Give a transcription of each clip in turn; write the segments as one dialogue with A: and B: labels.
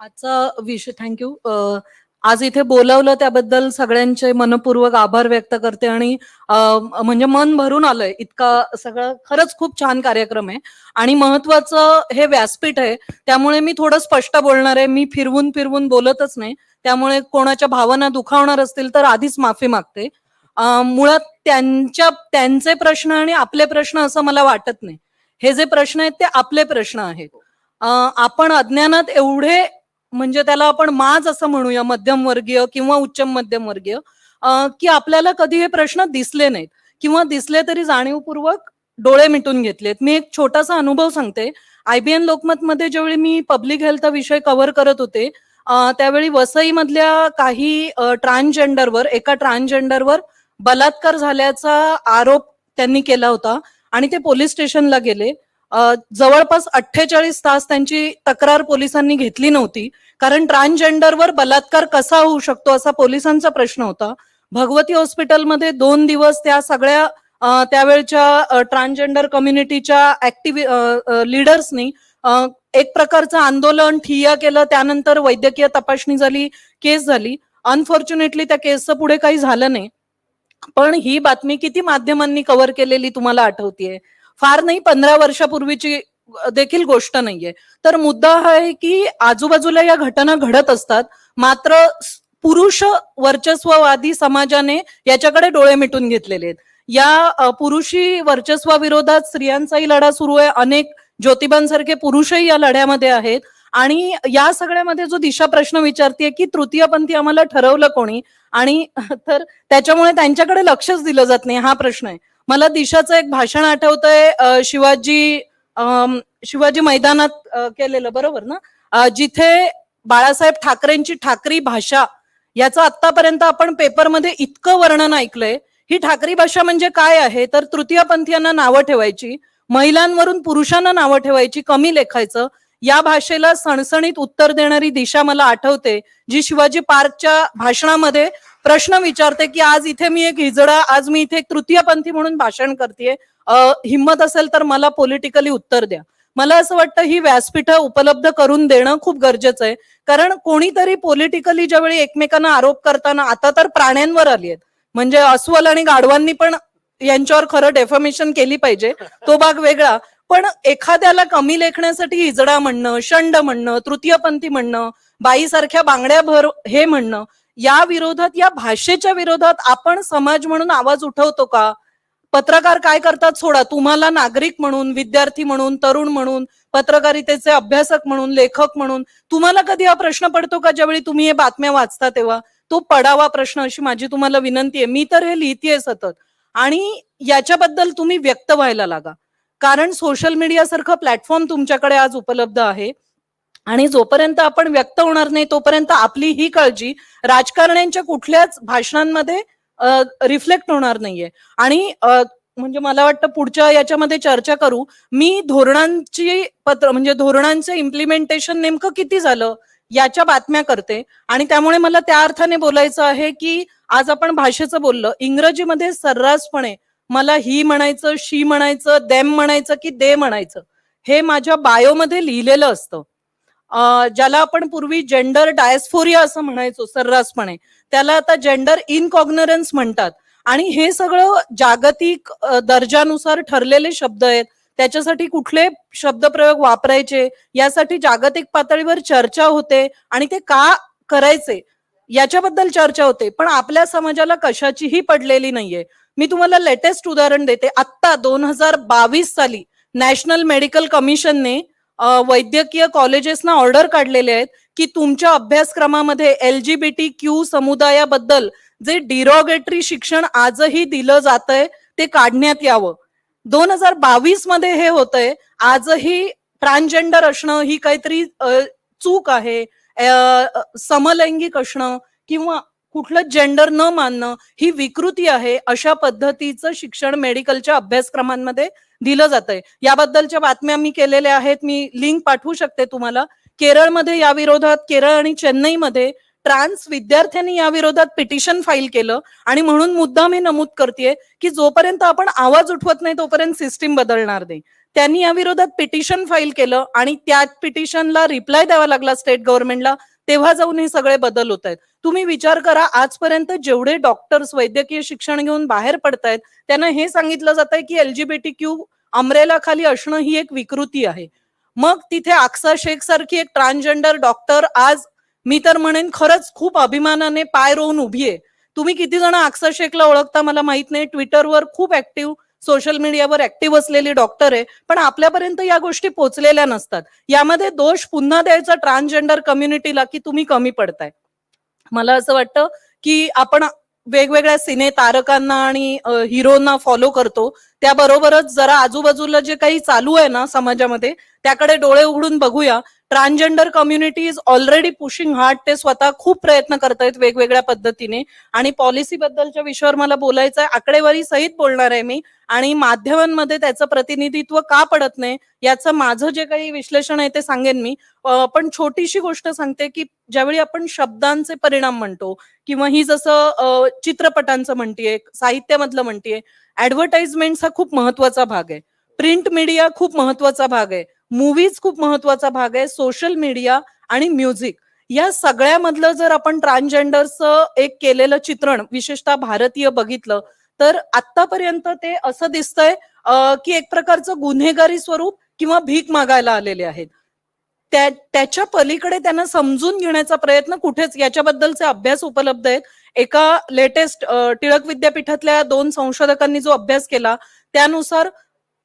A: आजचा विषय थँक्यू आज इथे बोलावलं त्याबद्दल सगळ्यांचे मनपूर्वक आभार व्यक्त करते आणि म्हणजे मन भरून आलंय. इतका सगळं खरंच खूप छान कार्यक्रम आहे. आणि महत्वाचं हे व्यासपीठ आहे. त्यामुळे मी थोडं स्पष्ट बोलणार आहे. मी फिरवून फिरवून बोलतच नाही. त्यामुळे कोणाच्या भावना दुखावणार असतील तर आधीच माफी मागते. मुळात त्यांच्या त्यांचे प्रश्न आणि आपले प्रश्न असं मला वाटत नाही. हे जे प्रश्न आहेत ते आपले प्रश्न आहेत. आपण अज्ञानात एवढे म्हणजे त्याला आपण माज असं म्हणूया मध्यमवर्गीय किंवा उच्च मध्यमवर्गीय वर्गीय की आपल्याला कधी हे प्रश्न दिसले नाहीत किंवा दिसले तरी जाणीवपूर्वक डोळे मिटून घेतलेत. मी एक छोटासा अनुभव सांगते. आयबीएन लोकमत मध्ये ज्यावेळी मी पब्लिक हेल्थ विषय कव्हर करत होते त्यावेळी वसईमधल्या काही ट्रान्सजेंडरवर एका ट्रान्सजेंडरवर बलात्कार झाल्याचा आरोप त्यांनी केला होता आणि ते पोलीस स्टेशनला गेले. जवळपास अठ्ठेचाळीस तास त्यांची तक्रार पोलिसांनी घेतली नव्हती. कारण ट्रान्सजेंडरवर बलात्कार कसा होऊ शकतो असा पोलिसांचा प्रश्न होता. भगवती हॉस्पिटलमध्ये दोन दिवस त्या सगळ्या त्यावेळच्या ट्रान्सजेंडर कम्युनिटीच्या ऍक्टिव्ह लिडर्सनी एक प्रकारचं आंदोलन ठिय्या केलं. त्यानंतर वैद्यकीय तपासणी झाली केस झाली. अनफॉर्च्युनेटली त्या केसचं पुढे काही झालं नाही. पण ही बातमी किती माध्यमांनी कव्हर केलेली तुम्हाला आठवतीये? फार नाही पंधरा वर्षापूर्वीची देखील गोष्ट नाहीये. तर मुद्दा हा आहे की आजूबाजूला या घटना घडत असतात मात्र पुरुष वर्चस्ववादी समाजाने याच्याकडे डोळे मिटून घेतलेले आहेत. या पुरुषी वर्चस्वाविरोधात स्त्रियांचाही लढा सुरू आहे. अनेक ज्योतिबांसारखे पुरुषही या लढ्यामध्ये आहेत. आणि या सगळ्यामध्ये जो दिशा प्रश्न विचारते की तृतीयपंथी आम्हाला ठरवलं कोणी? आणि तर त्याच्यामुळे त्यांच्याकडे लक्षच दिलं जात नाही. हा प्रश्न आहे. मला दिशाचं एक भाषण आठवतंय शिवाजी शिवाजी मैदानात केलेलं बरोबर ना? जिथे बाळासाहेब ठाकरेंची ठाकरी भाषा याचं आतापर्यंत आपण पेपरमध्ये इतकं वर्णन ऐकलंय. ही ठाकरी भाषा म्हणजे काय आहे? तर तृतीयपंथीयांना नावं ठेवायची महिलांवरून पुरुषांना नावं ठेवायची कमी लेखायचं या भाषेला सणसणीत उत्तर देणारी दिशा मला आठवते जी शिवाजी पार्कच्या भाषणामध्ये प्रश्न विचारते की आज इथे मी एक हिजडा आज मी इथे एक तृतीयपंथी म्हणून भाषण करते हिंमत असेल तर मला पॉलिटिकली उत्तर द्या. मला असं वाटतं ही व्यासपीठ उपलब्ध करून देणं खूप गरजेचं आहे. कारण कोणीतरी पॉलिटिकली ज्यावेळी एकमेकांना आरोप करताना आता तर प्राण्यांवर आली आहेत. म्हणजे अस्वल आणि गाढवांनी पण यांच्यावर खरं डेफॉमेशन केली पाहिजे. तो भाग वेगळा. पण एखाद्याला कमी लेखण्यासाठी हिजडा म्हणणं शंड म्हणणं तृतीयपंथी म्हणणं बाईसारख्या बांगड्या भर हे म्हणणं या विरोधात या भाषेच्या विरोधात आपण समाज म्हणून आवाज उठवतो का? पत्रकार काय करतात सोडा तुम्हाला नागरिक म्हणून विद्यार्थी म्हणून तरुण म्हणून पत्रकारितेचे अभ्यासक म्हणून लेखक म्हणून तुम्हाला कधी हा प्रश्न पडतो का ज्यावेळी तुम्ही हे बातम्या वाचता तेव्हा? तो पडावा प्रश्न अशी माझी तुम्हाला विनंती आहे. मी तर हे लिहितेय सतत. आणि याच्याबद्दल तुम्ही व्यक्त व्हायला लागा. कारण सोशल मीडिया सारखं प्लॅटफॉर्म तुमच्याकडे आज उपलब्ध आहे. आणि जोपर्यंत आपण व्यक्त होणार नाही तोपर्यंत आपली ही काळजी राजकारण्यांच्या कुठल्याच भाषणांमध्ये रिफ्लेक्ट होणार नाहीये. आणि म्हणजे मला वाटतं पुढच्या याच्यामध्ये चर्चा करू मी धोरणांची पत्र म्हणजे धोरणांचं इम्प्लिमेंटेशन नेमकं किती झालं याच्या बातम्या करते. आणि त्यामुळे मला त्या अर्थाने बोलायचं आहे की आज आपण भाषेचं बोललं इंग्रजीमध्ये सर्रासपणे मला ही म्हणायचं शी म्हणायचं देम म्हणायचं की दे म्हणायचं हे माझ्या बायोमध्ये लिहिलेलं असतं. ज्याला आपण पूर्वी जेंडर डायस्फोरिया असं म्हणायचो सर्रासपणे. त्याला आता जेंडर इनकॉग्नरन्स म्हणतात. आणि हे सगळं जागतिक दर्जानुसार ठरलेले शब्द आहेत. त्याच्यासाठी कुठले शब्दप्रयोग वापरायचे? यासाठी जागतिक पातळीवर चर्चा होते आणि ते का करायचे? याच्याबद्दल चर्चा होते. पण आपल्या समाजाला कशाचीही पडलेली नाहीये. मी तुम्हाला लेटेस्ट उदाहरण देते. आत्ता दोन हजार बावीस साली नॅशनल मेडिकल कमिशनने वैद्यकीय कॉलेजेसना ऑर्डर काढलेले आहेत की तुमच्या अभ्यासक्रमामध्ये L G B T Q समुदायाबद्दल जे डिरॉगेटरी शिक्षण आजही दिलं जातंय ते काढण्यात यावं. दोन हजार बावीसमध्ये हे होतंय. आजही ट्रान्सजेंडर असणं ही काहीतरी चूक आहे. समलैंगिक असणं किंवा कुठलं जेंडर न मानणं ही विकृती आहे अशा पद्धतीचं शिक्षण मेडिकलच्या अभ्यासक्रमांमध्ये दिलं जातंय. याबद्दलच्या बातम्या मी केलेल्या आहेत. मी लिंक पाठवू शकते तुम्हाला. केरळमध्ये या विरोधात केरळ आणि चेन्नईमध्ये ट्रान्स विद्यार्थ्यांनी या विरोधात पिटिशन फाईल केलं आणि म्हणून मुद्दाम हे नमूद करते की जोपर्यंत आपण आवाज उठवत नाही तोपर्यंत सिस्टीम बदलणार नाही. त्यांनी या विरोधात पिटिशन फाईल केलं आणि त्या पिटिशनला रिप्लाय द्यावा लागला स्टेट गव्हर्नमेंटला तेव्हा जाऊन हे सगळे बदल होत आहेत. तुम्ही विचार करा आजपर्यंत जेवढे डॉक्टर्स वैद्यकीय शिक्षण घेऊन बाहेर पडतायत त्यांना हे सांगितलं जात आहे की एलजीबीटी क्यू अमरेला खाली असणं ही एक विकृती आहे. मग तिथे अक्सा शेख सारखी एक ट्रान्सजेंडर डॉक्टर आज मी तर म्हणेन खरंच खूप अभिमानाने पाय रोवून उभी आहे. तुम्ही किती जण अक्सा शेखला ओळखता मला माहीत नाही. ट्विटरवर खूप ऍक्टिव्ह सोशल मीडियावर ऍक्टिव्ह असलेली डॉक्टर आहे पण आपल्यापर्यंत या गोष्टी पोचलेल्या नसतात. यामध्ये दोष पुन्हा द्यायचा ट्रान्सजेंडर कम्युनिटीला की तुम्ही कमी पडताय. मला असं वाटतं की आपण वेगवेगळ्या सिने तारकांना आणि हिरोना फॉलो करतो त्याबरोबरच जरा आजूबाजूला जे काही चालू आहे ना समाजामध्ये त्याकडे डोळे उघडून बघूया. Transgender community is already pushing hard ते स्वतः खूप प्रयत्न करतायत वेगवेगळ्या पद्धतीने. आणि पॉलिसी बद्दलच्या विषयावर मला बोलायचं आहे आकडेवारी सहित बोलणार आहे मी. आणि माध्यमांमध्ये त्याचं प्रतिनिधित्व का पडत नाही याचं माझं जे काही विश्लेषण आहे ते सांगेन मी. पण छोटीशी गोष्ट सांगते की ज्यावेळी आपण शब्दांचे परिणाम म्हणतो किंवा ही जसं चित्रपटांचं म्हणतीये साहित्यामधलं म्हणतीये ऍडव्हर्टाइजमेंट हा खूप महत्त्वाचा भाग आहे. प्रिंट मीडिया खूप महत्त्वाचा भाग आहे. मूवीज खूप महत्त्वाचा भाग आहे. सोशल मीडिया आणि म्युझिक या सगळ्यामधलं जर आपण ट्रान्सजेंडरचं एक केलेलं चित्रण विशेषतः भारतीय बघितलं तर आतापर्यंत ते असं दिसतंय की एक प्रकारचं गुन्हेगारी स्वरूप किंवा भीक मागायला आलेले आहेत. त्या त्याच्या पलीकडे त्यांना समजून घेण्याचा प्रयत्न कुठेच याच्याबद्दलचे अभ्यास उपलब्ध आहेत. एका लेटेस्ट टिळक विद्यापीठातल्या दोन संशोधकांनी जो अभ्यास केला त्यानुसार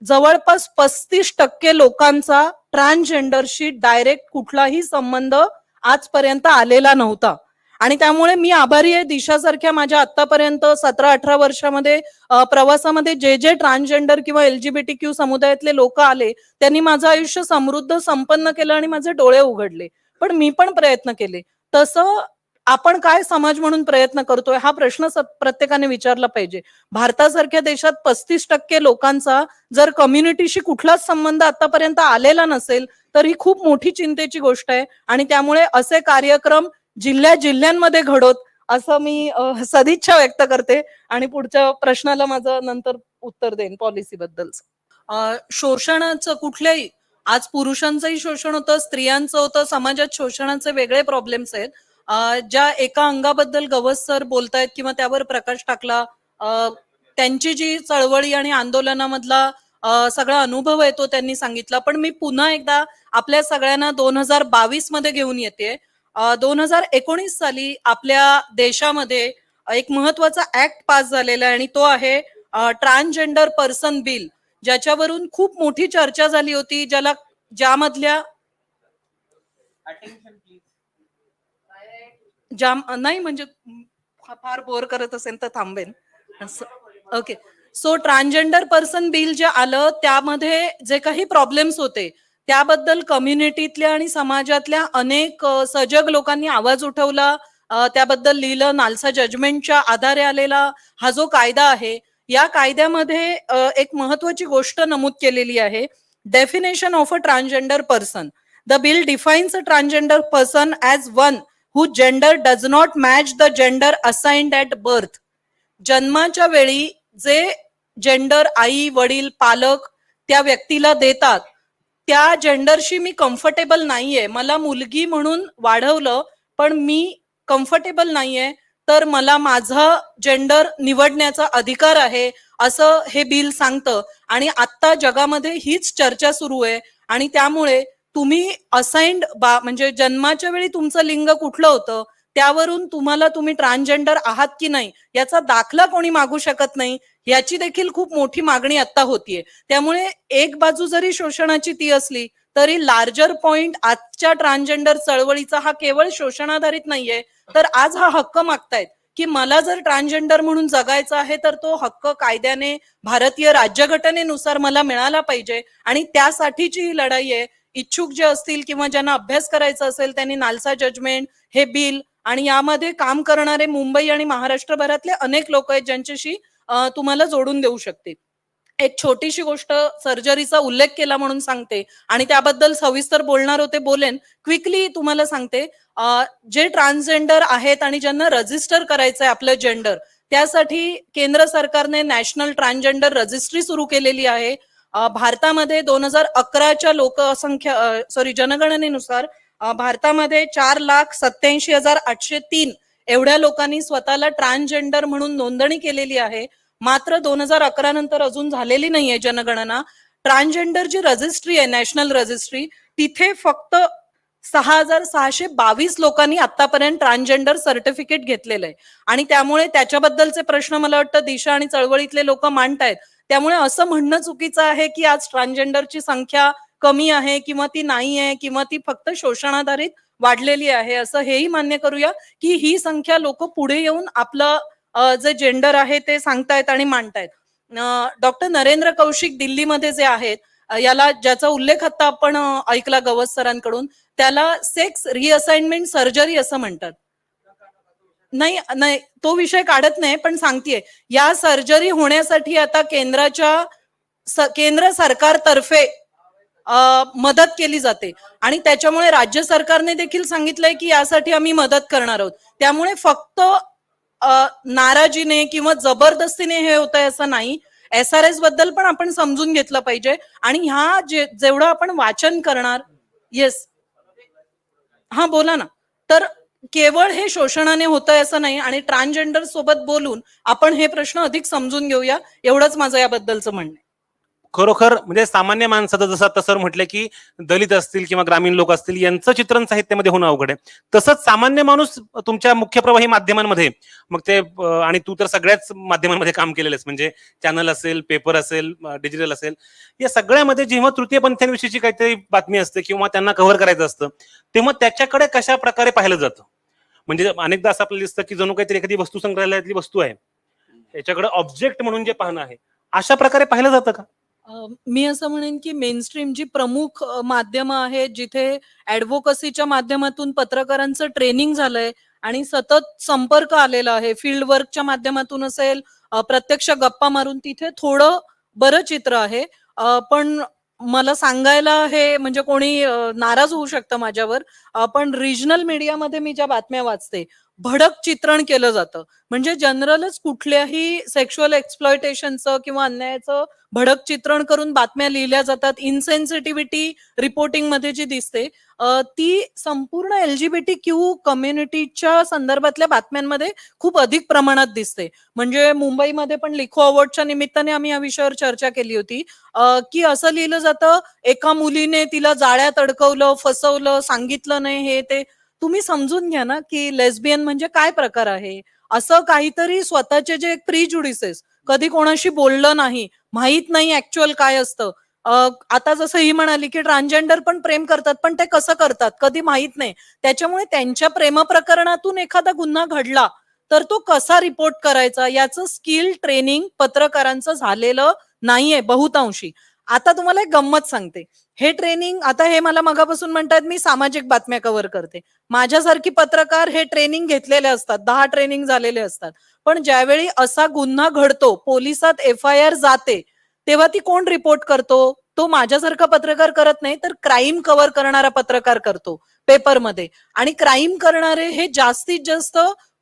A: जवळपास पस्तीस टक्के लोकांचा ट्रान्सजेंडरशी डायरेक्ट कुठलाही संबंध आजपर्यंत आलेला नव्हता. आणि त्यामुळे मी आभारी आहे. दिशासारख्या माझ्या आतापर्यंत सतरा अठरा वर्षामध्ये प्रवासामध्ये जे जे ट्रान्सजेंडर किंवा एलजीबीटी क्यू समुदायातले लोक आले त्यांनी माझं आयुष्य समृद्ध संपन्न केलं आणि माझे डोळे उघडले. पण मी पण प्रयत्न केले. तसं आपण काय समाज म्हणून प्रयत्न करतोय हा प्रश्न प्रत्येकाने विचारला पाहिजे. भारतासारख्या देशात पस्तीस टक्के लोकांचा जर कम्युनिटीशी कुठलाच संबंध आतापर्यंत आलेला नसेल तर ही खूप मोठी चिंतेची गोष्ट आहे. आणि त्यामुळे असे कार्यक्रम जिल्ह्या जिल्ह्यांमध्ये घडोत असं मी सदिच्छा व्यक्त करते. आणि पुढच्या प्रश्नाला माझं नंतर उत्तर देईन पॉलिसी बद्दल शोषणाचं कुठल्याही आज पुरुषांचंही शोषण होतं स्त्रियांचं होतं समाजात शोषणाचे वेगळे प्रॉब्लेम्स आहेत. ज्या एका अंगाबद्दल गवस सर बोलतायत किंवा त्यावर प्रकाश टाकला त्यांची जी चळवळी आणि आंदोलनामधला सगळा अनुभव आहे तो त्यांनी सांगितला. पण मी पुन्हा एकदा आपल्या सगळ्यांना दोन हजार बावीसमध्ये घेऊन येते. दोन हजार एकोणीस साली आपल्या देशामध्ये एक महत्त्वाचा ऍक्ट पास झालेला आहे आणि तो आहे ट्रान्सजेंडर पर्सन बिल ज्याच्यावरून खूप मोठी चर्चा झाली होती ज्याला ज्यामधल्या जाम नाही म्हणजे फार बोर करत असेल तर थांबेन. Okay. So transgender person bill जे आलं त्यामध्ये जे काही प्रॉब्लेम्स होते त्याबद्दल कम्युनिटीतल्या आणि समाजातल्या अनेक सजग लोकांनी आवाज उठवला. त्याबद्दल लिहिलं नालसा जजमेंटच्या आधारे आलेला हा जो कायदा आहे या कायद्यामध्ये एक महत्वाची गोष्ट नमूद केलेली आहे. Definition of a transgender person the bill defines a transgender person as one who gender does not match the gender assigned at birth जन्माच्या वेळी जे जेंडर आई वडील पालक त्या व्यक्तीला देतात त्या जेंडरशी मी कम्फर्टेबल नाहीये. मला मुलगी म्हणून वाढवलं पण मी कम्फर्टेबल नाहीये तर मला माझा जेंडर निवडण्याचा अधिकार आहे असं हे बिल सांगतं. आणि आत्ता जगामध्ये हीच चर्चा सुरू आहे. आणि त्यामुळे तुम्ही असाइंड बा म्हणजे जन्माच्या वेळी तुमचं लिंग कुठलं होतं त्यावरून तुम्हाला तुम्ही ट्रान्सजेंडर आहात की नाही याचा दाखला कोणी मागू शकत नाही याची देखील खूप मोठी मागणी आता होतीये. त्यामुळे एक बाजू जरी शोषणाची ती असली तरी लार्जर पॉइंट आजच्या ट्रान्सजेंडर चळवळीचा हा केवळ शोषणाधारित नाहीये तर आज हा हक्क मागतायत की मला जर ट्रान्सजेंडर म्हणून जगायचं आहे तर तो हक्क कायद्याने भारतीय राज्यघटनेनुसार मला मिळाला पाहिजे आणि त्यासाठीची ही लढाई आहे इच्छुक जे असतील किंवा ज्यांना अभ्यास करायचा असेल त्यांनी नालसा जजमेंट हे बिल आणि यामध्ये काम करणारे मुंबई आणि महाराष्ट्रभरातले अनेक लोक आहेत ज्यांच्याशी तुम्हाला जोडून देऊ शकते एक छोटीशी गोष्ट सर्जरीचा उल्लेख केला म्हणून सांगते आणि त्याबद्दल सविस्तर बोलणार होते बोलेन. क्विकली तुम्हाला सांगते जे ट्रान्सजेंडर आहेत आणि ज्यांना रजिस्टर करायचं आहे आपलं जेंडर त्यासाठी केंद्र सरकारने नॅशनल ट्रान्सजेंडर रजिस्ट्री सुरू केलेली आहे. भारतामध्ये दोन हजार अकराच्या लोकसंख्या सॉरी जनगणनेनुसार भारतामध्ये चार लाख सत्याऐंशी हजार आठशे तीन एवढ्या लोकांनी स्वतःला ट्रान्सजेंडर म्हणून नोंदणी केलेली आहे. मात्र दोन हजार अकरा नंतर अजून झालेली नाहीये जनगणना. ट्रान्सजेंडर जी रजिस्ट्री आहे नॅशनल रजिस्ट्री तिथे फक्त सहा हजार सहाशे बावीस लोकांनी आतापर्यंत ट्रान्सजेंडर सर्टिफिकेट घेतलेलं आहे. आणि त्यामुळे त्याच्याबद्दलचे प्रश्न मला वाटतं दिशा आणि चळवळीतले लोक मांडतायत. त्यामुळे असं म्हणणं चुकीचं आहे की आज ट्रान्सजेंडरची संख्या कमी आहे किंवा ती नाही आहे किंवा ती फक्त शोषणाधारित वाढलेली आहे असं हेही मान्य करूया की ही संख्या लोक पुढे येऊन आपलं जे जेंडर आहे ते सांगतायत आणि मांडतायत. डॉक्टर नरेंद्र कौशिक दिल्लीमध्ये जे आहेत याला ज्याचा उल्लेख आता आपण ऐकला गवस सरांकडून त्याला सेक्स रिअसाइनमेंट सर्जरी असं म्हणतात. नाही नाही तो विषय काढत नाही पण सांगतेय या सर्जरी होण्यासाठी आता केंद्राच्या केंद्र सरकारतर्फे मदत केली जाते. आणि त्याच्यामुळे राज्य सरकारने देखील सांगितलंय की यासाठी आम्ही मदत करणार आहोत. त्यामुळे फक्त नाराजीने किंवा जबरदस्तीने हे होत आहे असं नाही. एस आर एसबद्दल पण आपण समजून घेतलं पाहिजे. आणि ह्या जे जेवढं आपण वाचन करणार येस हा बोला ना. तर केवळ हे शोषणाने होत आहे असं नाही आणि ट्रान्सजेंडर सोबत बोलून आपण हे प्रश्न अधिक समजून घेऊया एवढंच माझं याबद्दलचं म्हणणं
B: खरोखर म्हणजे सामान्य माणसाचं जसं आता सर म्हटलं की दलित असतील किंवा ग्रामीण लोक असतील यांचं चित्रण साहित्यामध्ये होणं अवघड आहे. तसंच सामान्य माणूस तुमच्या मुख्य प्रवाही माध्यमांमध्ये मग ते आणि तू तर सगळ्याच माध्यमांमध्ये काम केलेलं आहेस म्हणजे चॅनल असेल पेपर असेल डिजिटल असेल या सगळ्यामध्ये जेव्हा तृतीय पंथांविषयीची काहीतरी बातमी असते किंवा त्यांना कव्हर करायचं असतं तेव्हा त्याच्याकडे कशा प्रकारे पाहिलं जातं? म्हणजे अनेकदा असं आपल्याला दिसतं की जणू काहीतरी एखादी वस्तू संग्रहालयातली वस्तू आहे. याच्याकडे ऑब्जेक्ट म्हणून जे पाहणं आहे अशा प्रकारे पाहिलं जातं का?
A: मी असं म्हणेन की मेनस्ट्रीम जी प्रमुख माध्यमं आहेत जिथे ऍडव्होकसीच्या माध्यमातून पत्रकारांचं ट्रेनिंग झालंय आणि सतत संपर्क आलेला आहे फील्ड वर्कच्या माध्यमातून असेल प्रत्यक्ष गप्पा मारून तिथे थोडं बरं चित्र आहे. पण मला सांगायला हे म्हणजे कोणी नाराज होऊ शकतं माझ्यावर. पण रिजनल मीडियामध्ये मी ज्या बातम्या वाचते भडक चित्रण केलं जातं. म्हणजे जनरलच कुठल्याही सेक्शुअल एक्सप्लॉयटेशनचं किंवा अन्यायाचं भडक चित्रण करून बातम्या लिहिल्या जातात. इनसेन्सिटिव्हिटी रिपोर्टिंगमध्ये जी दिसते ती संपूर्ण एलजीबीटी क्यू कम्युनिटीच्या संदर्भातल्या बातम्यांमध्ये खूप अधिक प्रमाणात दिसते. म्हणजे मुंबईमध्ये पण लिखो अवॉर्डच्या निमित्ताने आम्ही या विषयावर चर्चा केली होती. की असं लिहिलं जातं एका मुलीने तिला जाळ्यात अडकवलं फसवलं सांगितलं नाही हे ते. तुम्ही समजून घ्या ना की लेस्बियन म्हणजे काय प्रकार आहे? असं काहीतरी स्वतःचे जे प्री जुडिसेस कधी कोणाशी बोललं नाही माहीत नाही ऍक्च्युअल काय असतं. आता जसं ही म्हणाली की ट्रान्सजेंडर पण प्रेम करतात पण ते कसं करतात? कधी माहीत नाही. त्याच्यामुळे त्यांच्या प्रेम प्रकरणातून एखादा गुन्हा घडला तर तो कसा रिपोर्ट करायचा? याचं स्किल ट्रेनिंग पत्रकारांचं झालेलं नाहीये बहुतांशी. आता तुम्हाला एक गंमत सांगते. हे ट्रेनिंग आता हे मला मगापासून म्हणतात मी सामाजिक बातम्या कव्हर करते. माझ्यासारखी पत्रकार हे ट्रेनिंग घेतलेले असतात. दहा ट्रेनिंग झालेले असतात. पण ज्यावेळी असा गुन्हा घडतो पोलिसात एफ आय आर जाते तेव्हा ती कोण रिपोर्ट करतो? तो माझ्यासारखा पत्रकार करत नाही तर क्राईम कव्हर करणारा पत्रकार करतो पेपरमध्ये आणि क्राईम करणारे हे जास्तीत जास्त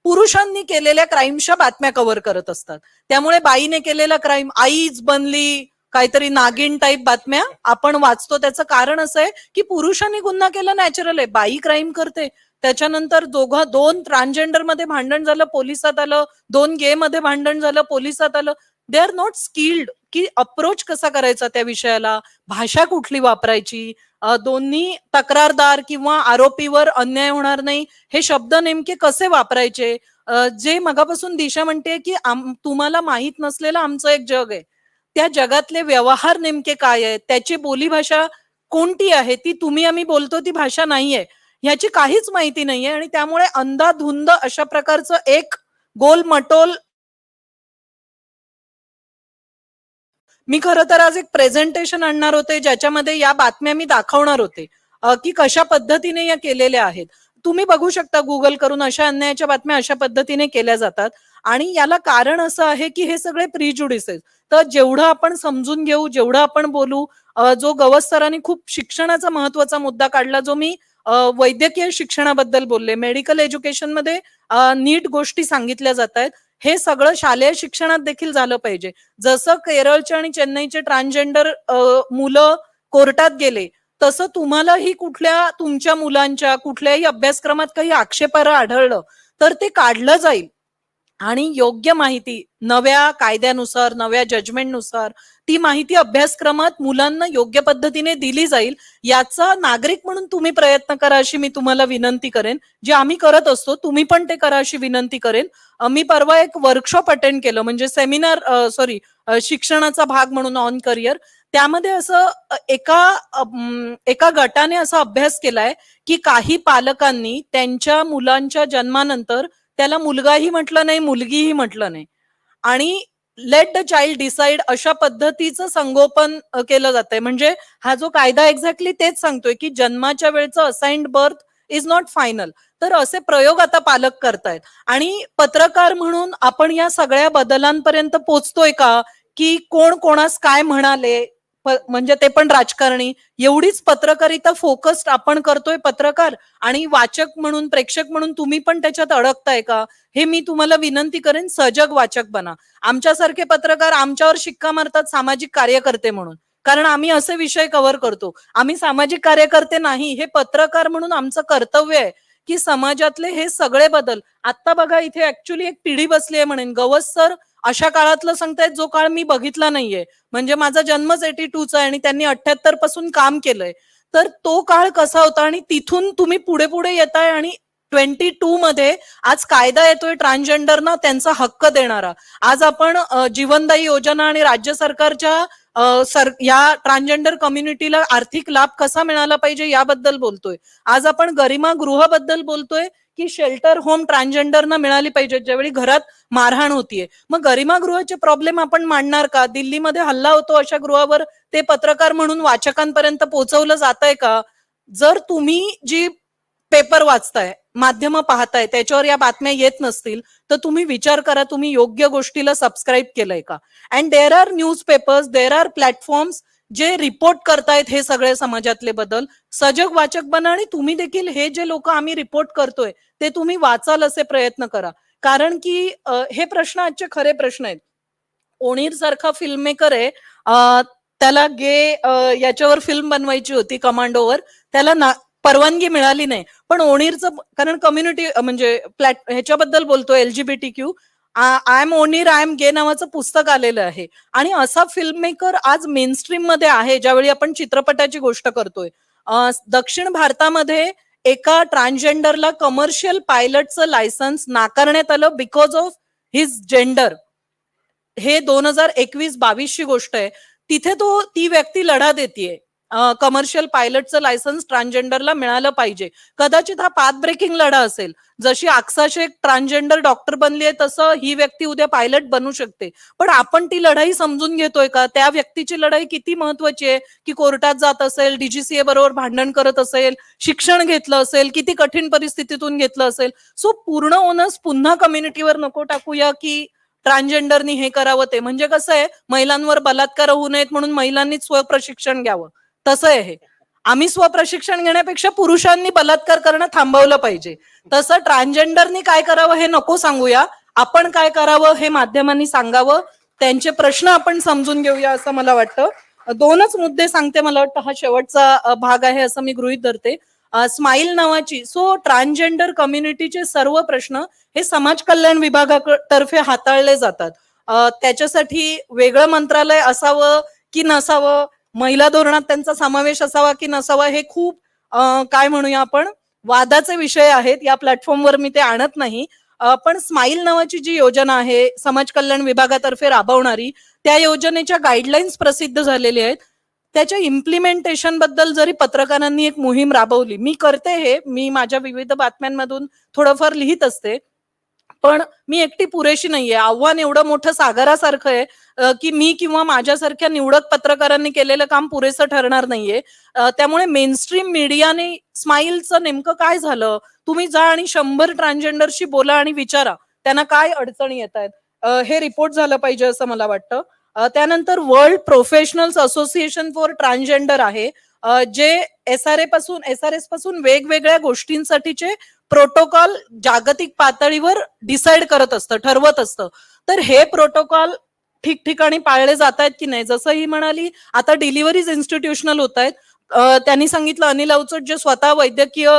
A: पुरुषांनी केलेल्या क्राईमच्या बातम्या कव्हर करत असतात. त्यामुळे बाईने केलेला क्राईम आईच बनली काहीतरी नागिन टाईप बातम्या. आपण वाचतो त्याचं कारण असं आहे की पुरुषांनी गुन्हा केला नॅचरल आहे. बाई क्राईम करते. त्याच्यानंतर दोघं दोन ट्रान्सजेंडरमध्ये भांडण झालं पोलिसात आलं. दोन गे मध्ये भांडण झालं पोलिसात आलं. दे आर नॉट स्किल्ड की अप्रोच कसा करायचा त्या विषयाला? भाषा कुठली वापरायची? दोन्ही तक्रारदार किंवा आरोपीवर अन्याय होणार नाही. हे शब्द नेमके कसे वापरायचे? जे मगापासून दिशा म्हणते की आम- तुम्हाला माहीत नसलेलं आमचं एक जग आहे. त्या जगातले व्यवहार नेमके काय आहेत? त्याची बोलीभाषा कोणती आहे? ती तुम्ही आम्ही बोलतो ती भाषा नाहीये. ह्याची काहीच माहिती नाहीये आणि त्यामुळे अंधाधुंद अशा प्रकारचं एक गोल मटोल मी खरं तर आज एक प्रेझेंटेशन आणणार होते ज्याच्यामध्ये या बातम्या मी दाखवणार होते की कशा पद्धतीने या केलेल्या आहेत. तुम्ही बघू शकता गुगल करून अशा अन्यायाच्या बातम्या अशा पद्धतीने केल्या जातात. आणि याला कारण असं आहे की हे सगळे प्रिजुडिसेस तर जेवढं आपण समजून घेऊ जेवढं आपण बोलू जो गवस खूप शिक्षणाचा महत्त्वाचा मुद्दा काढला जो मी वैद्यकीय शिक्षणाबद्दल बोलले. मेडिकल एज्युकेशनमध्ये नीट गोष्टी सांगितल्या जात आहेत. हे सगळं शालेय शिक्षणात देखील झालं पाहिजे. जसं केरळचे आणि चेन्नईचे ट्रान्सजेंडर मुलं कोर्टात गेले तसं तुम्हालाही कुठल्या तुमच्या मुलांच्या कुठल्याही अभ्यासक्रमात काही आक्षेपार्ह आढळलं तर ते काढलं जाईल. आणि योग्य माहिती नव्या कायद्यानुसार नव्या जजमेंटनुसार ती माहिती अभ्यासक्रमात मुलांना योग्य पद्धतीने दिली जाईल याचा नागरिक म्हणून तुम्ही प्रयत्न करा अशी मी तुम्हाला विनंती करेन. जे आम्ही करत असतो तुम्ही पण ते करा अशी विनंती करेन. मी परवा एक वर्कशॉप अटेंड केलं म्हणजे सेमिनार सॉरी शिक्षणाचा भाग म्हणून ऑन करिअर त्यामध्ये असं एका एका गटाने असा अभ्यास केलाय की काही पालकांनी त्यांच्या मुलांच्या जन्मानंतर त्याला मुलगाही म्हटलं नाही मुलगीही म्हटलं नाही. आणि लेट द चाइल्ड डिसाइड अशा पद्धतीचं संगोपन केलं जातंय. म्हणजे हा जो कायदा एक्झॅक्टली तेच सांगतोय की जन्माच्या वेळचं assigned birth is not final तर असे प्रयोग आता पालक करतायत. आणि पत्रकार म्हणून आपण या सगळ्या बदलांपर्यंत पोचतोय का? की कोण कोणास काय म्हणाले? म्हणजे ते पण राजकारणी. एवढीच पत्रकारिता फोकस्ड आपण करतोय पत्रकार आणि वाचक म्हणून प्रेक्षक म्हणून तुम्ही पण त्याच्यात अडकताय का? हे मी तुम्हाला विनंती करेन सजग वाचक बना. आमच्यासारखे पत्रकार आमच्यावर शिक्का मारतात सामाजिक कार्यकर्ते म्हणून. कारण आम्ही असे विषय कव्हर करतो. आम्ही सामाजिक कार्यकर्ते नाही. हे पत्रकार म्हणून आमचं कर्तव्य आहे की समाजातले हे सगळे बदल. आता बघा इथे ऍक्च्युली एक पिढी बसली आहे म्हणेन. गवस सर अशा काळातलं सांगतायत जो काळ मी बघितला नाहीये. म्हणजे माझा जन्मच एटी टूचा आहे आणि त्यांनी अठ्याहत्तरपासून काम केलंय. तर तो काळ कसा होता आणि तिथून तुम्ही पुढे पुढे येताय आणि ट्वेंटी टू मध्ये आज कायदा येतोय ट्रान्सजेंडरना त्यांचा हक्क देणारा. आज आपण जीवनदायी योजना आणि राज्य सरकारच्या सर या ट्रान्सजेंडर कम्युनिटीला आर्थिक लाभ कसा मिळाला पाहिजे याबद्दल बोलतोय. आज आपण गरिमा गृहाबद्दल बोलतोय. की शेल्टर होम ट्रान्सजेंडरना मिळाली पाहिजे ज्यावेळी घरात मारहाण होतीये. मग गरिमागृहाचे प्रॉब्लेम आपण मांडणार का? दिल्लीमध्ये हल्ला होतो अशा गृहावर ते पत्रकार म्हणून वाचकांपर्यंत पोहोचवलं जात आहे का? जर तुम्ही जी पेपर वाचताय माध्यम पाहताय त्याच्यावर या बातम्या येत नसतील तर तुम्ही विचार करा तुम्ही योग्य गोष्टीला सबस्क्राईब केलंय का? And there are newspapers there are platforms जे रिपोर्ट करतायत हे सगळे समाजातले बदल सजग वाचक बना आणि तुम्ही देखील हे जे लोक आम्ही रिपोर्ट करतोय ते तुम्ही वाचाल असे प्रयत्न करा. कारण की हे प्रश्न आजचे खरे प्रश्न आहेत. ओणीर सारखा फिल्म मेकर आहे त्याला गे याच्यावर फिल्म बनवायची होती कमांडोवर त्याला ना परवानगी मिळाली नाही. पण ओणीरचं कारण कम्युनिटी म्हणजे प्लॅट ह्याच्याबद्दल बोलतो LGBT Q I am Onir I am gay नावाचं पुस्तक आलेलं आहे. आणि असा फिल्म मेकर आज मेनस्ट्रीममध्ये आहे ज्यावेळी आपण चित्रपटाची गोष्ट करतोय. दक्षिण भारतामध्ये एका ट्रान्सजेंडरला कमर्शियल पायलटचं लायसन्स नाकारण्यात आलं बिकॉज ऑफ हिज जेंडर हे दोन हजार एकवीस बावीसची गोष्ट आहे. तिथे तो ती व्यक्ती लढा देते कमर्शियल पायलटचं लायसन्स ट्रान्सजेंडरला मिळालं पाहिजे. कदाचित हा पाथ ब्रेकिंग लढा असेल. जशी आक्सा शेख ट्रान्सजेंडर डॉक्टर बनली आहे तसं ही व्यक्ती उद्या पायलट बनू शकते. पण आपण ती लढाई समजून घेतोय का? त्या व्यक्तीची लढाई किती महत्वाची आहे? की कोर्टात जात असेल डीजीसीए बरोबर भांडण करत असेल शिक्षण घेतलं असेल किती कठीण परिस्थितीतून घेतलं असेल. सो पूर्ण ओनस पुन्हा कम्युनिटीवर नको टाकूया की ट्रान्सजेंडरनी हे करावं ते. म्हणजे कसं आहे महिलांवर बलात्कार होऊ नयेत म्हणून महिलांनीच स्वप्रशिक्षण घ्यावं. तसं आहे हे. आम्ही स्वप्रशिक्षण घेण्यापेक्षा पुरुषांनी बलात्कार करणं थांबवलं पाहिजे. तसं ट्रान्सजेंडरनी काय करावं हे नको सांगूया. आपण काय करावं हे माध्यमांनी सांगावं. त्यांचे प्रश्न आपण समजून घेऊया असं मला वाटतं. दोनच मुद्दे सांगते मला वाटतं. हा शेवटचा भाग आहे असं मी गृहीत धरते. स्माईल नावाची सो ट्रान्सजेंडर कम्युनिटीचे सर्व प्रश्न हे समाज कल्याण विभागातर्फे हाताळले जातात. त्याच्यासाठी वेगळं मंत्रालय असावं की नसावं? महिला धोरणात त्यांचा समावेश असावा की नसावा हे खूप काय म्हणूया आपण वादाचे विषय आहेत. या प्लॅटफॉर्मवर मी ते आणत नाही. पण स्माईल नावाची जी योजना आहे समाज कल्याण विभागातर्फे राबवणारी त्या योजनेच्या गाईडलाईन्स प्रसिद्ध झालेल्या आहेत. त्याच्या इम्प्लिमेंटेशनबद्दल जरी पत्रकारांनी एक मोहीम राबवली मी करते हे. मी माझ्या विविध बातम्यांमधून थोडंफार लिहित असते. पण मी एकटी पुरेशी नाहीये. आव्हान एवढं मोठं सागरासारखं आहे की मी किंवा माझ्यासारख्या निवडक पत्रकारांनी केलेलं काम पुरेसं ठरणार नाहीये. त्यामुळे मेनस्ट्रीम मीडियाने स्माईलचं नेमकं काय झालं? तुम्ही जा आणि शंभर ट्रान्सजेंडरशी बोला आणि विचारा. त्यांना काय अडचणी येत आहेत? हे रिपोर्ट झालं पाहिजे असं मला वाटतं. त्यानंतर world professionals association for transgender आहे. जे एस आर ए पासून एस आर एसपासून वेगवेगळ्या गोष्टींसाठीचे प्रोटोकॉल जागतिक पातळीवर डिसाईड करत असतं ठरवत असतं. तर हे प्रोटोकॉल ठिकठिकाणी पाळले जात आहेत की नाही? जसं ही म्हणाली आता डिलिव्हरीज इन्स्टिट्यूशनल होत आहेत त्यांनी सांगितलं अनिल अवचट जे स्वतः वैद्यकीय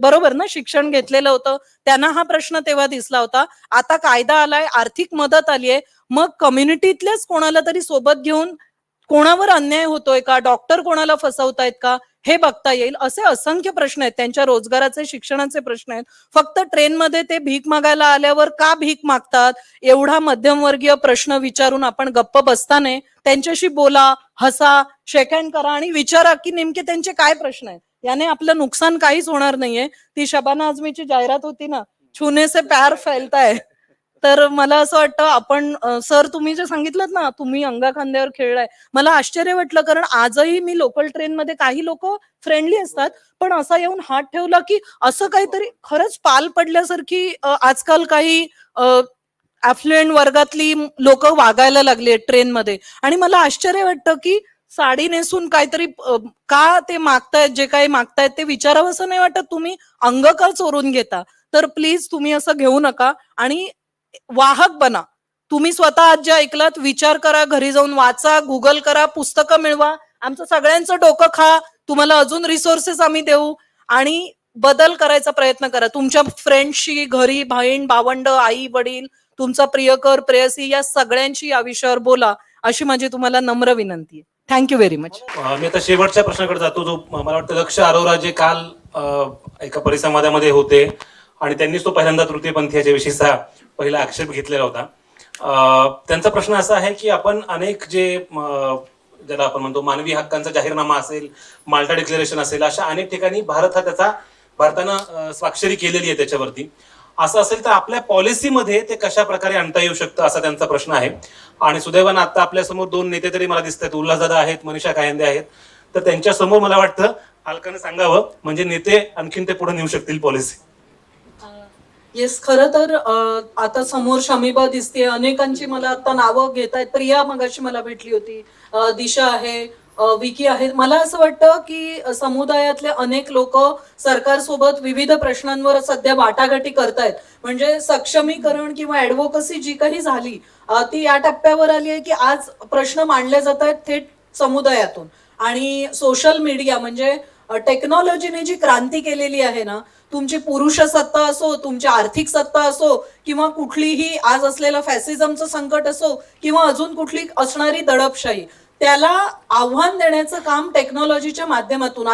A: बरोबर ना शिक्षण घेतलेलं होतं त्यांना हा प्रश्न तेव्हा दिसला होता. आता कायदा आलाय आर्थिक मदत आली आहे. मग कम्युनिटीतल्याच कोणाला तरी सोबत घेऊन कोणावर अन्याय होतोय का? डॉक्टर कोणाला फसवतायत का? हे बघता येईल. असे असंख्य प्रश्न आहेत. त्यांच्या रोजगाराचे शिक्षणाचे प्रश्न आहेत. फक्त ट्रेनमध्ये ते भीक मागायला आल्यावर का भीक मागतात? एवढा मध्यमवर्गीय प्रश्न विचारून आपण गप्प बसताने त्यांच्याशी बोला हसा शेकहँड करा आणि विचारा की नेमके त्यांचे काय प्रश्न आहेत. याने आपलं नुकसान काहीच होणार नाहीये. ती शबाना आझमीची जाहिरात होती ना छुने से प्यार फैलताय तर मला असं वाटतं आपण सर तुम्ही जे सांगितलं ना तुम्ही अंगा खांद्यावर खेळलाय. मला आश्चर्य वाटलं कारण आजही मी लोकल ट्रेनमध्ये काही लोक फ्रेंडली असतात पण असा येऊन हात ठेवला की असं काहीतरी खरंच पाल पडल्यासारखी आजकाल काही अफ्लुएंट वर्गातली लोक वागायला लागली ट्रेनमध्ये आणि मला आश्चर्य वाटतं की साडी नेसून काहीतरी का ते मागतायत जे काही मागतायत ते विचारावं असं नाही वाटत तुम्ही अंग का चोरून घेता. तर प्लीज तुम्ही असं घेऊ नका. आणि वाहक बना. तुम्ही स्वतः आज जे ऐकलात विचार करा घरी जाऊन वाचा गुगल करा पुस्तकं मिळवा. आमचं सगळ्यांचं डोकं खा. तुम्हाला अजून रिसोर्सेस आम्ही देऊ. आणि बदल करायचा प्रयत्न करा. तुमच्या फ्रेंडशी घरी बहीण भावंड आई वडील तुमचा प्रियकर प्रेयसी या सगळ्यांशी या विषयावर बोला अशी माझी तुम्हाला नम्र विनंती आहे. थँक्यू व्हेरी मच
B: मी आता शेवटच्या प्रश्नाकडे जातो जो मला वाटतं दक्ष अरोरा जे काल एका परिसंवादामध्ये होते आणि त्यांनीच तो पहिल्यांदा तृतीयपंथीयाच्या विषयीचा पहिला आक्षेप घेतलेला होता. त्यांचा प्रश्न असा आहे की आपण अनेक जे ज्याला आपण म्हणतो मानवी हक्कांचा जाहीरनामा असेल माल्टा डिक्लेरेशन असेल अशा अनेक ठिकाणी भारत हा त्याचा भारतानं स्वाक्षरी केलेली आहे त्याच्यावरती. असं असेल तर आपल्या पॉलिसीमध्ये ते कशा प्रकारे आणता येऊ शकतं असा त्यांचा प्रश्न आहे. आणि सुदैवानं आता आपल्यासमोर दोन नेते तरी मला दिसत आहेत उल्हासदादा आहेत मनीषा कायंदे आहेत. तर त्यांच्यासमोर मला वाटतं हलकानं सांगावं म्हणजे नेते आणखीन ते पुढे नेऊ शकतील पॉलिसी.
A: येस खरं तर आता समोर शमीबा दिसते अनेकांची मला आता नावं घेत आहेत प्रिया मगाशी मला भेटली होती. दिशा आहे विकी आहे. मला असं वाटतं की समुदायातले अनेक लोक सरकारसोबत विविध प्रश्नांवर सध्या वाटाघाटी करतायत. म्हणजे सक्षमीकरण किंवा ऍडव्होकसी जी काही झाली ती या टप्प्यावर आली आहे की आज प्रश्न मांडले जात आहेत थेट समुदायातून. आणि सोशल मीडिया म्हणजे टेक्नॉलॉजीने जी क्रांती केलेली आहे ना तुमची पुरुष सत्ता असो तुमची आर्थिक सत्ता असो किंवा कुठलीही आज असलेलं फॅसिझमचं संकट असो किंवा अजून कुठली असणारी दडपशाही त्याला आव्हान देण्याचं काम टेक्नॉलॉजीच्या माध्यमातून.